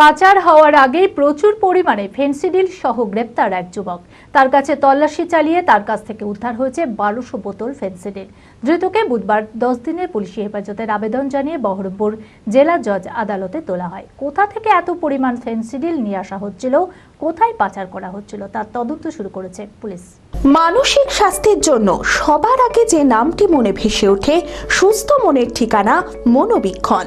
পাচার হওয়ার আগেই প্রচুর পরিমাণে ফেন্সিডিল সহ গ্রেপ্তার এক যুবক। তার কাছে তল্লাশি চালিয়ে তার কাছ থেকে উদ্ধার হয়েছে বারোশো বোতল ফেন্সিডিল। ধৃতকে বুধবার দশ দিনের পুলিশি হেফাজতের আবেদন জানিয়ে বহরমপুর জেলা জজ আদালতে তোলা হয়। কোথা থেকে এত পরিমাণ ফেন্সিডিল নিয়ে আসা হচ্ছিল? কোথায় পাচার করা হচ্ছিল? তার তদন্ত শুরু করেছে পুলিশ। মানসিক স্বাস্থ্যের জন্য সবার আগে যে নামটি মনে ভেসে ওঠে, সুস্থ মনের ঠিকানা মনোবীক্ষণ।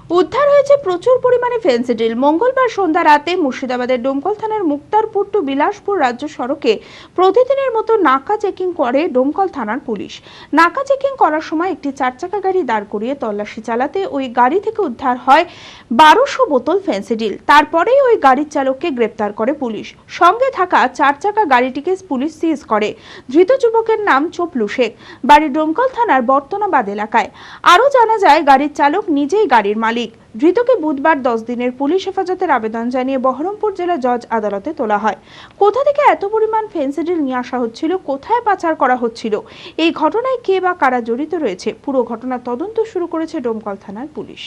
উদ্ধার হয়েছে প্রচুর পরিমাণে ফেন্সিডিল মঙ্গলবার সন্ধ্যা রাতে মুর্শিদাবাদের ডোমকল থানার মুক্তারপুর টু বিলাসপুর রাজ্য সড়কে প্রতিদিনের মতো নাকা চেকিং করে ডোমকল থানার পুলিশ। নাকা চেকিং করার সময় একটি চার চাকা গাড়ি দাঁড় করিয়ে তল্লাশি চালাতে ওই গাড়ি থেকে উদ্ধার হয় বারোশো বোতল ফেন্সিডিল তারপরেই ওই গাড়ির চালককে গ্রেপ্তার করে পুলিশ। সঙ্গে থাকা চার চাকা গাড়িটিকে পুলিশ সিজ করে। ধৃত যুবকের নাম চোপলু শেখ। বাড়ি ডোমকল থানার বর্তনাবাদ এলাকায়। আরও জানা যায়, গাড়ির চালক নিজেই গাড়ির মালিক। ধৃতকে বুধবার দশ দিনের পুলিশ হেফাজতের আবেদন জানিয়ে বহরমপুর জেলা জজ আদালতে তোলা হয়। কোথা থেকে এত পরিমাণ ফেন্সিডিল নিয়ে আসা হচ্ছিল, কোথায় পাচার করা হচ্ছিল, এই ঘটনায় কে বা কারা জড়িত রয়েছে, পুরো ঘটনার তদন্ত শুরু করেছে ডোমকল থানার police.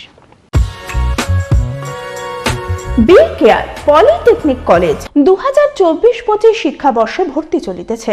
Be care polytechnic college দু হাজার চব্বিশ পঁচিশ শিক্ষাবর্ষে ভর্তি চলিতেছে।